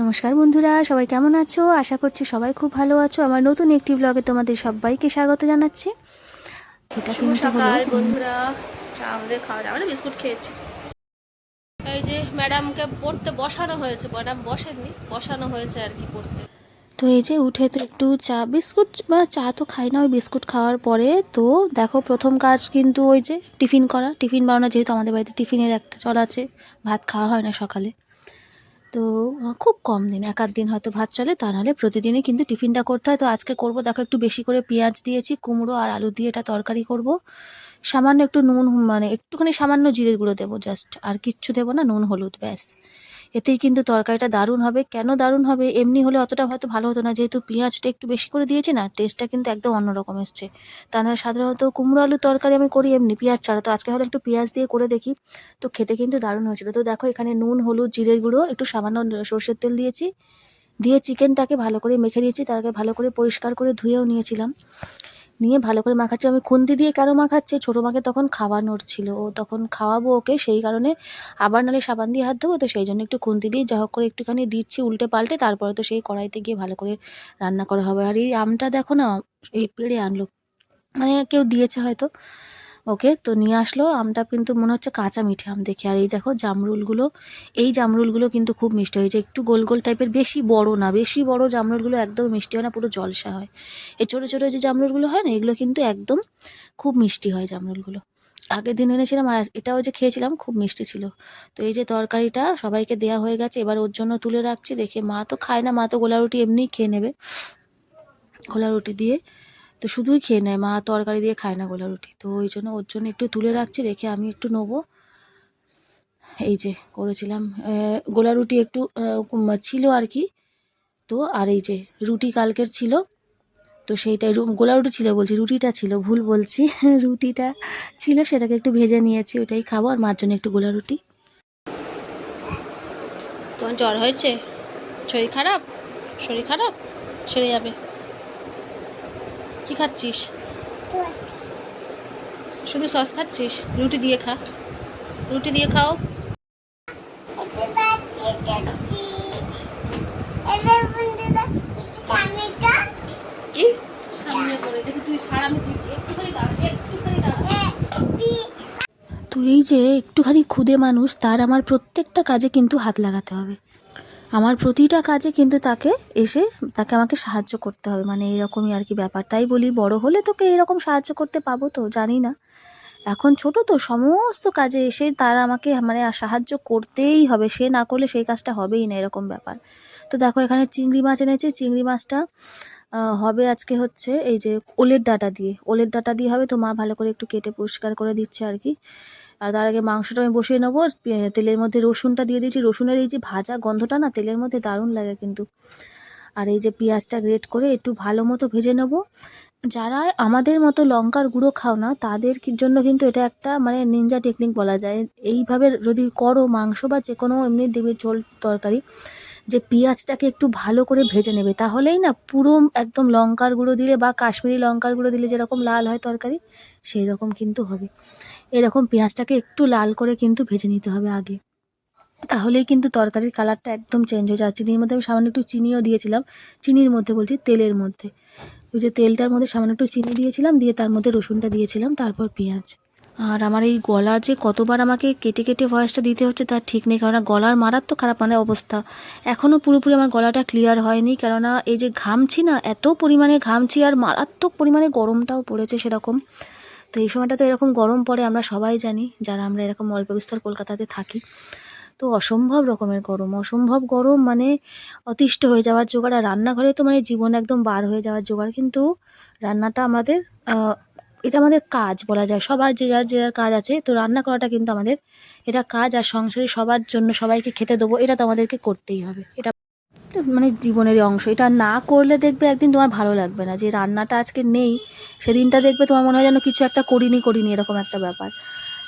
নমস্কার বন্ধুরা সবাই কেমন আছো? আশা করছি সবাই খুব ভালো আছো। আমার নতুন একটি ব্লগে তোমাদের সবাইকে স্বাগত জানাচ্ছি। এটা কিন্তু সকাল বন্ধুরা। চা আমাদের খাওয়া দাওয়া বিস্কুট খেয়েছি। এই যে ম্যাডামকে পড়তে বসানো হয়েছে। ম্যাডাম বসেননি বসানো হয়েছে আর কি পড়তে। তো এই যে উঠে তো একটু চা বিস্কুট বা চা তো খাই না ওই বিস্কুট খাওয়ার পরে তো দেখো প্রথম কাজ কিন্তু ওই যে টিফিন করা। টিফিন বানানো যেহেতু আমাদের বাড়িতে টিফিনের একটা চল আছে ভাত খাওয়া হয় না সকালে। তো খুব কম দিন, এক আধ দিন হয়তো ভাত চলে, তা নাহলে প্রতিদিনই কিন্তু টিফিনটা করতে হয়। তো আজকে করব, দেখো একটু বেশি করে পেঁয়াজ দিয়েছি, কুমড়ো আর আলু দিয়ে এটা তরকারি করব। সামান্য একটু নুন মানে একটুখানি সামান্য জিরের গুঁড়ো দেবো, জাস্ট, আর কিচ্ছু দেবো না, নুন, হলুদ, ব্যাস। এতেই কিন্তু তরকারিটা দারুণ হবে। কেন দারুণ হবে? এমনি হলে অতটা হয়তো ভালো হতো না। যেহেতু পেঁয়াজটা একটু বেশি করে দিয়েছি না, টেস্টটা কিন্তু একদম অন্যরকম এসছে। তা না সাধারণত কুমড়ো আলু তরকারি আমি করি এমনি, পেঁয়াজ ছাড়া। তো আজকে হলো একটু পেঁয়াজ দিয়ে করে দেখি। তো খেতে কিন্তু দারুণ হয়েছিল। তো দেখো এখানে নুন, হলুদ, জিরের গুঁড়ো, একটু সামান্য সর্ষের তেল দিয়েছি। দিয়ে চিকেনটাকে ভালো করে মেখে নিয়েছি। তার আগে ভালো করে পরিষ্কার করে ধুয়েও নিয়েছিলাম। নিয়ে ভালো করে মাখাচ্ছি। আমি খুন্তি দিয়ে কেন মাখাচ্ছি? ছোটো মাকে তখন খাওয়ানোর ছিল। ও তখন খাওয়াবো ওকে, সেই কারণে আবার নালে সাবান দিয়ে হাত দেবো তো সেই জন্য একটু খুন্তি দিয়ে যা হোক করে একটুখানি দিচ্ছি উল্টে পাল্টে। তারপরে তো সেই কড়াইতে গিয়ে ভালো করে রান্না করা হবে। আর এই আমটা দেখো না, এই পেড়ে আনলো। মানে কেউ দিয়েছে হয়তো। ওকে? তো নিয়ে আসলো। আমটা কিন্তু মনে হচ্ছে কাঁচা মিঠে আম দেখে। আর এই দেখো জামরুলগুলো, এই জামরুলগুলো কিন্তু খুব মিষ্টি হয়েছে। একটু গোল গোল টাইপের বেশি বড় না। বেশি বড় জামরুলগুলো একদম মিষ্টি হয় না, পুরো জলসা হয়। এই ছোটো ছোটো যে জামরুলগুলো হয় না, এগুলো কিন্তু একদম খুব মিষ্টি হয় জামরুলগুলো। আগের দিন এনেছিলাম আর এটাও যে খেয়েছিলাম, খুব মিষ্টি ছিল। তো এই যে তরকারিটা সবাইকে দেয়া হয়ে গেছে, এবার ওর জন্য তুলে রাখছি। দেখে মা তো খায় না, মা তো গোলা রুটি এমনিই খেয়ে নেবে। গোলা রুটি দিয়ে তো শুধুই খেয়ে নেয়। মা তরকারি দিয়ে খায় না গোলা রুটি। তো ওই জন্য ওর জন্য একটু তুলে রাখছি, রেখে আমি একটু নেব। এই যে করেছিলাম। গোলা রুটি একটু ছিল আর কি। তো আর এই যে রুটি কালকের ছিল, তো সেইটাই গোলা রুটি ছিল বলছি, রুটিটা ছিল, ভুল বলছি। রুটিটা ছিল, সেটাকে একটু ভেজে নিয়েছি ওটাই খাব আর মার জন্য একটু গোলা রুটি। তোমার জ্বর হয়েছে? শরীর খারাপ? শরীর খারাপ? সেরে যাবে। কি খাচ্ছিস? শুধু সস খাচ্ছিস? রুটি দিয়ে খা। রুটি দিয়ে খাও। তুই তো এই যে একটুখানি খুদে মানুষ, তার আমার প্রত্যেকটা কাজে কিন্তু হাত লাগাতে হবে। আমার প্রতিটা কাজে কিন্তু তাকে এসে তাকে আমাকে সাহায্য করতে হবে। মানে এরকমই আর কি ব্যাপার। তাই বলি, বড় হলে তোকে এরকম সাহায্য করতে পাবো তো, জানি না। এখন ছোট তো, সমস্ত কাজে এসে তারা আমাকে মানে সাহায্য করতেই হবে। সে না করলে সেই কাজটা হবেই না, এরকম ব্যাপার। তো দেখো, এখানে চিংড়ি মাছ এনেছে। চিংড়ি মাছটা হবে আজকে হচ্ছে এই যে ওলের ডাটা দিয়ে। ওলের ডাটা দিয়ে হবে তো মা ভালো করে একটু কেটে পরিষ্কার করে দিচ্ছে আর কি। আর তার আগে মাংসটা আমি বসিয়ে নেব তেলের মধ্যে রসুনটা দিয়ে দিয়েছি। রসুনের এই যে ভাজা গন্ধটা না, তেলের মধ্যে দারুণ লাগে কিন্তু। আর এই যে পেঁয়াজটা গ্রেট করে একটু ভালো মতো ভেজে নেব। যারা আমাদের মতো লঙ্কার গুঁড়ো খাও না, তাদের জন্য কিন্তু এটা একটা মানে নিনজা টেকনিক বলা যায়। এইভাবে যদি করো মাংস বা যে কোনো এমনি ডিমের ঝোল তরকারি, যে পেঁয়াজটাকে একটু ভালো করে ভেজে নেবে, তাহলেই না পুরো একদম লঙ্কার গুঁড়ো দিলে বা কাশ্মীরি লঙ্কার গুঁড়ো দিলে যেরকম লাল হয় তরকারি সেই রকম কিন্তু হবে। এরকম পেঁয়াজটাকে একটু লাল করে কিন্তু ভেজে নিতে হবে আগে। তাহলেই কিন্তু তরকারির কালারটা একদম চেঞ্জ হয়ে যায়। চিনির মধ্যে আমি সামান্য একটু চিনিও দিয়েছিলাম। চিনির মধ্যে বলছি তেলের মধ্যে। ওই যে তেলটার মধ্যে সামান্য একটু চিনি দিয়েছিলাম, দিয়ে তার মধ্যে রসুনটা দিয়েছিলাম, তারপর পেঁয়াজ। আর আমার এই গলা যে কতবার আমাকে কেটে কেটে ভয়েসটা দিতে হচ্ছে তার ঠিক নেই, কেননা গলার মারাত্মক খারাপ মানে অবস্থা। এখনও পুরোপুরি আমার গলাটা ক্লিয়ার হয়নি, কেননা এই যে ঘামছি না, এত পরিমাণে ঘামছি আর মারাত্মক পরিমাণে গরমটাও পড়েছে সেরকম। তো এই সময়টা তো এরকম গরম পড়ে আমরা সবাই জানি, যারা আমরা এরকম অল্প বিস্তর কলকাতাতে থাকি। তো অসম্ভব রকমের গরম। অসম্ভব গরম মানে অতিষ্ঠ হয়ে যাওয়ার জোগাড়। আর রান্নাঘরে তো মানে জীবন একদম বার হয়ে যাওয়ার জোগাড়। কিন্তু রান্নাটা আমাদের এটা আমাদের কাজ বলা যায়। সবার যে যার যে যার কাজ আছে, তো রান্না করাটা কিন্তু আমাদের এটা কাজ। আর সংসারে সবার জন্য সবাইকে খেতে দেবো, এটা তো আমাদেরকে করতেই হবে। এটা মানে জীবনেরই অংশ। এটা না করলে দেখবে একদিন তোমার ভালো লাগবে না। যে রান্নাটা আজকে নেই, সেদিনটা দেখবে তোমার মনে হয় যেন কিছু একটা করিনি করিনি, এরকম একটা ব্যাপার।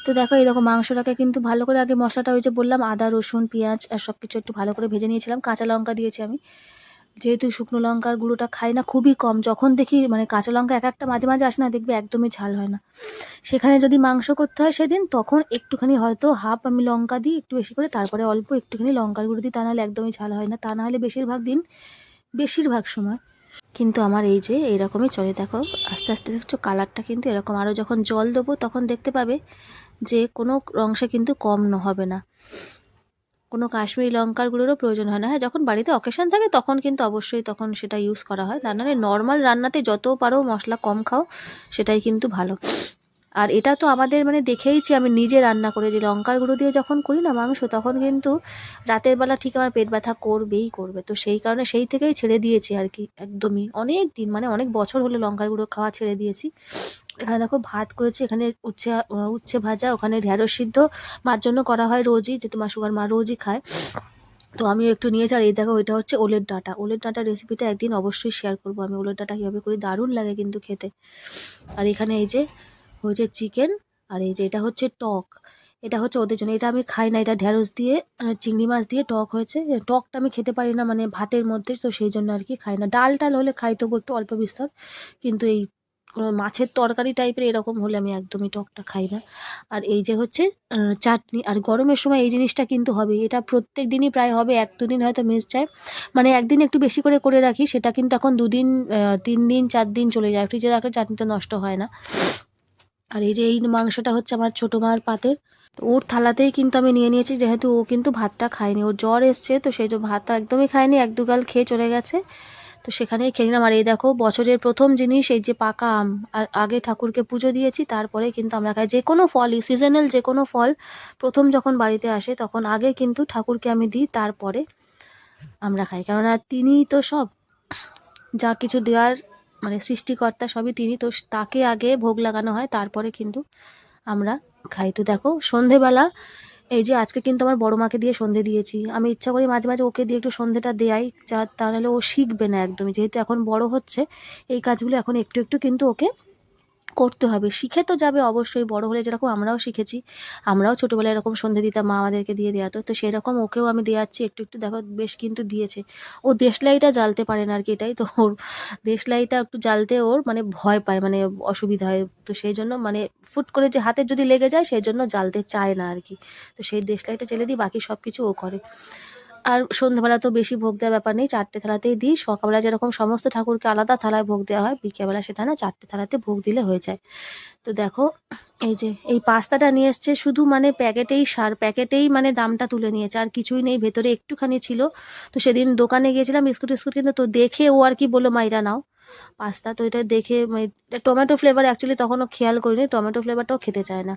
তো দেখো এরকম মাংসটাকে কিন্তু ভালো করে আগে মশলাটা ওই যে বললাম, আদা, রসুন, পেঁয়াজ আর সব কিছু একটু ভালো করে ভেজে নিয়েছিলাম। কাঁচা লঙ্কা দিয়েছি আমি। যেহেতু শুকনো লঙ্কার গুঁড়োটা খাই না, খুবই কম। যখন দেখি মানে কাঁচা লঙ্কা এক একটা মাঝে মাঝে আসে না, দেখবে একদমই ঝাল হয় না। সেখানে যদি মাংস করতে হয় সেদিন, তখন একটুখানি হয়তো হাফ আমি লঙ্কা দিই, একটু বেশি করে, তারপরে অল্প একটুখানি লঙ্কার গুঁড়ো দিই, তা নাহলে একদমই ঝাল হয় না। তা নাহলে বেশিরভাগ দিন, বেশিরভাগ সময়। কিন্তু আমার এই যে এইরকমই চলে, দেখো, আস্তে আস্তে দেখছ কালারটা কিন্তু এরকম। আরও যখন জল দেবো, তখন দেখতে পাবে যে কোনো অংশে কিন্তু কম ন- হবে না। কোনো কাশ্মীরি লঙ্কার গুঁড়োরও প্রয়োজন হয় না। হ্যাঁ যখন বাড়িতে অকেশন থাকে তখন কিন্তু অবশ্যই তখন সেটা ইউজ করা হয়। রান্নারে নর্মাল রান্নাতে যত পারো মশলা কম খাও, সেটাই কিন্তু ভালো। আর এটা তো আমাদের মানে দেখেইছি আমি নিজে রান্না করে যে লঙ্কার গুঁড়ো দিয়ে যখন করি না মাংস, তখন কিন্তু রাতের বেলা ঠিক আমার পেট ব্যথা করবেই করবে। তো সেই কারণে সেই থেকেই ছেড়ে দিয়েছি আর কি, একদমই। অনেক দিন মানে অনেক বছর হলো লঙ্কার গুঁড়ো খাওয়া ছেড়ে দিয়েছি। এখানে দেখো ভাত করেছি, এখানে উচ্ছে উচ্ছে ভাজা, ওখানে ঢ্যাঁড়স সিদ্ধ। মার জন্য করা হয় রোজই যে তোমার সুগার, মা রোজই খায়। তো আমিও একটু নিয়েছি আর এই দেখো ওইটা হচ্ছে ওলের ডাঁটা। ওলের ডাঁটা রেসিপিটা একদিন অবশ্যই শেয়ার করব আমি। ওলের ডাঁটা কীভাবে করি, দারুণ লাগে কিন্তু খেতে। আর এখানে এই যে হয়েছে চিকেন আর এই যে এটা হচ্ছে টক। এটা হচ্ছে ওদের জন্য, এটা আমি খাই না, এটা ঢ্যাঁড়স দিয়ে চিংড়ি মাছ দিয়ে টক হয়েছে। টকটা আমি খেতে পারি না মানে ভাতের মধ্যে, তো সেই জন্য আর কি খাই না। ডাল টাল হলে খাই, তবু একটু অল্প বিস্তর। কিন্তু এই কোনো মাছের তরকারি টাইপের এরকম হলে আমি একদমই টকটা খাই না। আর এই যে হচ্ছে চাটনি, আর গরমের সময় এই জিনিসটা কিন্তু হবে এটা প্রত্যেক দিনই প্রায় হবে, এক দুদিন হয়তো মিস যায়। মানে একদিন একটু বেশি করে করে রাখি, সেটা কিন্তু এখন দুদিন তিন দিন, চার দিন চলে যায়। ফ্রিজে রাখলে চাটনিটা নষ্ট হয় না। আর এই যে এই মাংসটা হচ্ছে আমার ছোটো মার পাতের, ওর থালাতেই কিন্তু আমি নিয়ে নিয়েছি, যেহেতু ও কিন্তু ভাতটা খায়নি। ওর জ্বর এসছে, তো সেই জন্য ভাতটা একদমই খায়নি, এক দুগাল খেয়ে চলে গেছে। তো সেখানেই খেয়ে নিলাম আর এই দেখো, বছরের প্রথম জিনিস এই যে পাকা আম। আগে ঠাকুরকে পুজো দিয়েছি, তারপরে কিন্তু আমরা খাই। যে কোনো ফলই সিজনাল যে কোনো ফল, প্রথম যখন বাড়িতে আসে, তখন আগে কিন্তু ঠাকুরকে আমি দিই, তারপরে আমরা খাই। কেননা তিনিই তো সব, যা কিছু দেওয়ার মানে সৃষ্টিকর্তা সবই তিনি, তো তাকে আগে ভোগ লাগানো হয়, তারপরে কিন্তু আমরা খাই। তো দেখো, সন্ধেবেলা এই যে আজকে কিন্তু আমার বড় মাকে দিয়ে সন্ধে দিয়েছি। আমি ইচ্ছা করি মাঝে মাঝে ওকে দিয়ে একটু সন্ধেটা দেয়াই, যা তা নাহলে ও শিখবে না একদমই। যেহেতু এখন বড় হচ্ছে, এই কাজগুলো এখন একটু একটু কিন্তু ওকে করতে হবে। শিখে তো যাবে অবশ্যই, বড় হলে যেরকম আমরাও শিখেছি, আমরাও ছোটোবেলায় এরকম সন্ধে দিতাম, মা আমাদেরকে দিয়ে দেওয়া। তো সেরকম ওকেও আমি দেওয়াচ্ছি একটু একটু দেখো, বেশ কিন্তু দিয়েছে। ও দেশলাইটা জ্বালতে পারে না আর কি, এটাই তো ওর, দেশলাইটা একটু জ্বালতে ওর মানে ভয় পায় মানে অসুবিধা হয়। তো সেই জন্য মানে ফুট করে যে হাতে যদি লেগে যায়, সেই জন্য জ্বালতে চায় না আর কি। তো সেই দেশলাইটা জেলে দিই, বাকি সব কিছু ও করে। আর সন্ধ্যাবেলা তো বেশি ভোগ দেওয়ার ব্যাপার নেই, চারটে থালাতেই দিই। সকালবেলা যেরকম সমস্ত ঠাকুরকে আলাদা থালায় ভোগ দেওয়া হয়, বিকেলবেলা সেটা না চারটে থালাতে ভোগ দিলে হয়ে যায়। তো দেখো, এই যে, এই পাস্তাটা নিয়ে এসছে, শুধু মানে প্যাকেটেই সার, প্যাকেটেই মানে দামটা তুলে নিয়েছে, আর কিছুই নেই, ভেতরে একটুখানি ছিল। তো সেদিন দোকানে গিয়েছিলাম, বিস্কুট টিস্কুট কিন্তু তো দেখে ও আর কি বলল, মা, এটা নাও। পাস্তা তো এটা দেখে মানে টমেটো ফ্লেভার অ্যাকচুয়ালি তখনও খেয়াল করিনি, টমেটো ফ্লেভারটাও খেতে চায় না।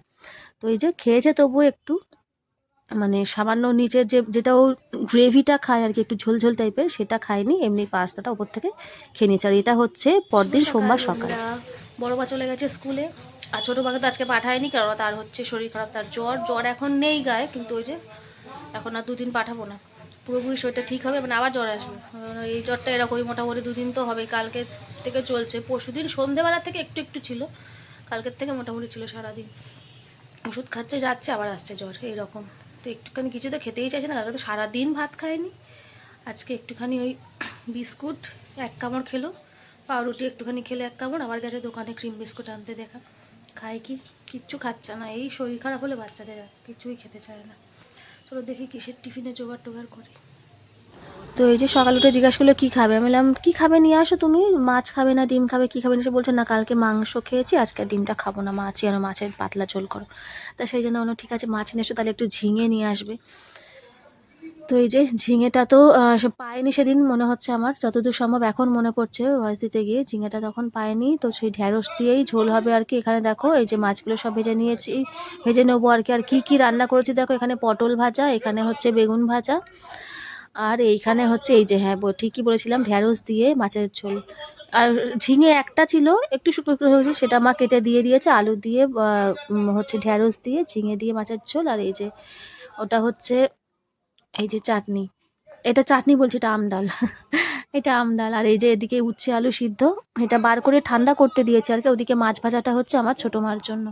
তো এই যে, খেয়েছে তবুও একটু। মানে সামান্য নিচের যে যেটা ও গ্রেভিটা খায় আর কি একটু ঝোলঝোল টাইপের সেটা খায়নি এমনি পাস্তাটা ওপর থেকে খেয়ে নিয়েছে। আর এটা হচ্ছে পরদিন সোমবার সকাল। বড় মা চলে গেছে স্কুলে। আর ছোটো মাকে তো আজকে পাঠায়নি কারণ তার হচ্ছে শরীর খারাপ তার জ্বর। জ্বর এখন নেই গায়ে কিন্তু ওই যে এখন আর দুদিন পাঠাবো না। পুরোপুরি শরীরটা ঠিক হবে মানে আবার জ্বর আসবে। এই জ্বরটা এরকমই মোটামুটি দুদিন তো হবে কালকে থেকে চলছে। পরশু দিন সন্ধেবেলা থেকে একটু একটু ছিল কালকের থেকে মোটামুটি ছিল সারাদিন। ওষুধ খাচ্ছে যাচ্ছে আবার আসছে জ্বর এইরকম। তো একটুখানি কিছু তো খেতেই চাইছে না, কালকে তো সারাদিন ভাত খায়নি। আজকে একটুখানি ওই বিস্কুট, এক কামড় খেলো, পাউরুটি একটুখানি খেলো, এক কামড় আমার গেছে দোকানে ক্রিম বিস্কুট আনতে দেখা। খায় কি? কিচ্ছু খাচ্ছে না, এই শরীর খারাপ হলে বাচ্চাদের কিছুই খেতে চায় না। চলো দেখি কিসের টিফিনে জোগাড় টোগাড় করি। তো এই যে সকাল উঠে জিজ্ঞাসা করল, কী খাবে? আমি বললাম, কী খাবে? নিয়ে আসো তুমি। মাছ খাবে না, ডিম খাবে, কী খাবে? না সে বলছে, না, কালকে মাংস খেয়েছি, আজকে ডিমটা খাব না মাছই আনো মাছের পাতলা ঝোল করো। তা সেই জন্য ঠিক আছে, মাছ নিয়ে এসো, তাহলে একটু ঝিঙে নিয়ে আসবে। তো এই যে ঝিঙেটা তো সে পায়নি সেদিন, মনে হচ্ছে আমার, যতদূর সম্ভব এখন মনে পড়ছে ভয়েস দিতে গিয়ে, ঝিঙেটা তখন পায়নি। তো সেই ঢ্যাঁড়স দিয়েই ঝোল হবে আর কি এখানে, দেখো, এই যে মাছগুলো সব ভেজে নিয়েছি, ভেজে নেব আর কি। আর কি কি রান্না করেছি, দেখো, এখানে পটল ভাজা, এখানে হচ্ছে বেগুন ভাজা। আর এইখানে হচ্ছে এই যে হ্যাঁ ঠিকই বলেছিলাম ঢ্যাঁড়স দিয়ে মাছের ঝোল। আর ঝিঙে একটা ছিল, একটু শুকনো হয়েছে, সেটা মা কেটে দিয়ে দিয়েছে, আলু দিয়ে হচ্ছে ঢ্যাঁড়স দিয়ে, ঝিঙে দিয়ে মাছের ঝোল, আর এই যে, ওটা হচ্ছে এই যে চাটনি। এটা চাটনি বলছি, এটা আমডাল এটা আমডাল আর এই যে এদিকে উচ্ছে আলু সিদ্ধ, এটা বার করে ঠান্ডা করতে দিয়েছে আর কি, ওদিকে মাছ ভাজাটা হচ্ছে আমার ছোটো মার জন্য।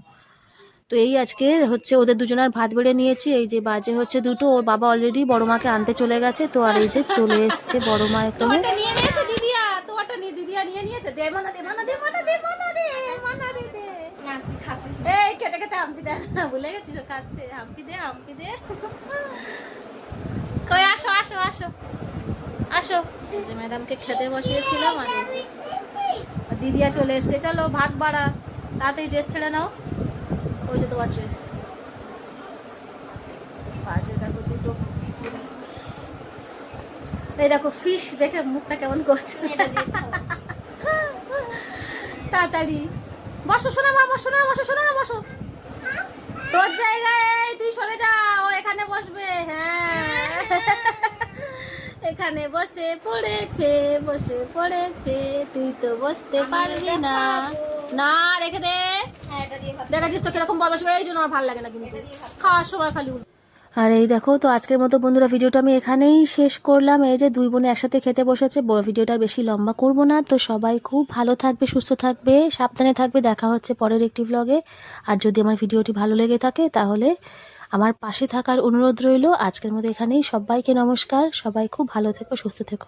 তো এই আজকে হচ্ছে ওদের দুজনের ভাত বেড়ে নিয়েছি। এই যে বাজে হচ্ছে দুটো ওর বাবা অলরেডি বড় মাকে আনতে চলে গেছে। তো আর এই যে চলে এসছে বড় মা এখানে। তোমারটা নিয়ে নিয়েছে দিদিয়া তোমারটা নিয়ে দিদিয়া নিয়ে নিয়েছে। দে মানা দে মানা দে মানা দে মানা দে মানা দে দে। না তুই খাচ্ছিস না। এই খেতে খেতে হাম্পি দে। না ভুলে গেছিস খাচ্ছে। হাম্পি দে হাম্পি দে। কই আসো আসো আসো। আসো। এই যে ম্যাডামকে খেতে বসিয়েছিলাম আর দিদিয়া চলে এসছে। চলো ভাত বাড়া। তাড়াতাড়ি ড্রেস ছেড়ে নাও। ওই যে তোমার ড্রেস বাজে দেখো দুটো। এই দেখো ফিশ দেখে মুখটা কেমন করছে। তাড়াতাড়ি। বসো শোনা মা বসো না বসো শোনা বসো। তোর জায়গায় তুই সরে যা ও এখানে বসবে হ্যাঁ। এখানে বসে পড়েছে বসে পড়েছে তুই তো বসতে পারবি না। না রেখে দে। দেখাচ্ছিস তো কীরকম বদমাশ এই জন্য আমার ভালো লাগে না কিন্তু। খাওয়ার সময় খালি আর এই দেখো তো আজকের মতো বন্ধুরা ভিডিওটা আমি এখানেই শেষ করলাম। এই যে দুই বোনে একসাথে খেতে বসেছে ভিডিওটা বেশি লম্বা করব না। তো সবাই খুব ভালো থাকবে সুস্থ থাকবে সাবধানে থাকবে। দেখা হচ্ছে পরের একটি ভ্লগে আর যদি আমার ভিডিওটি ভালো লেগে থাকে তাহলে আমার পাশে থাকার অনুরোধ রইল। আজকের মতো এখানেই সবাইকে নমস্কার। সবাই খুব ভালো থেকো সুস্থ থেকো।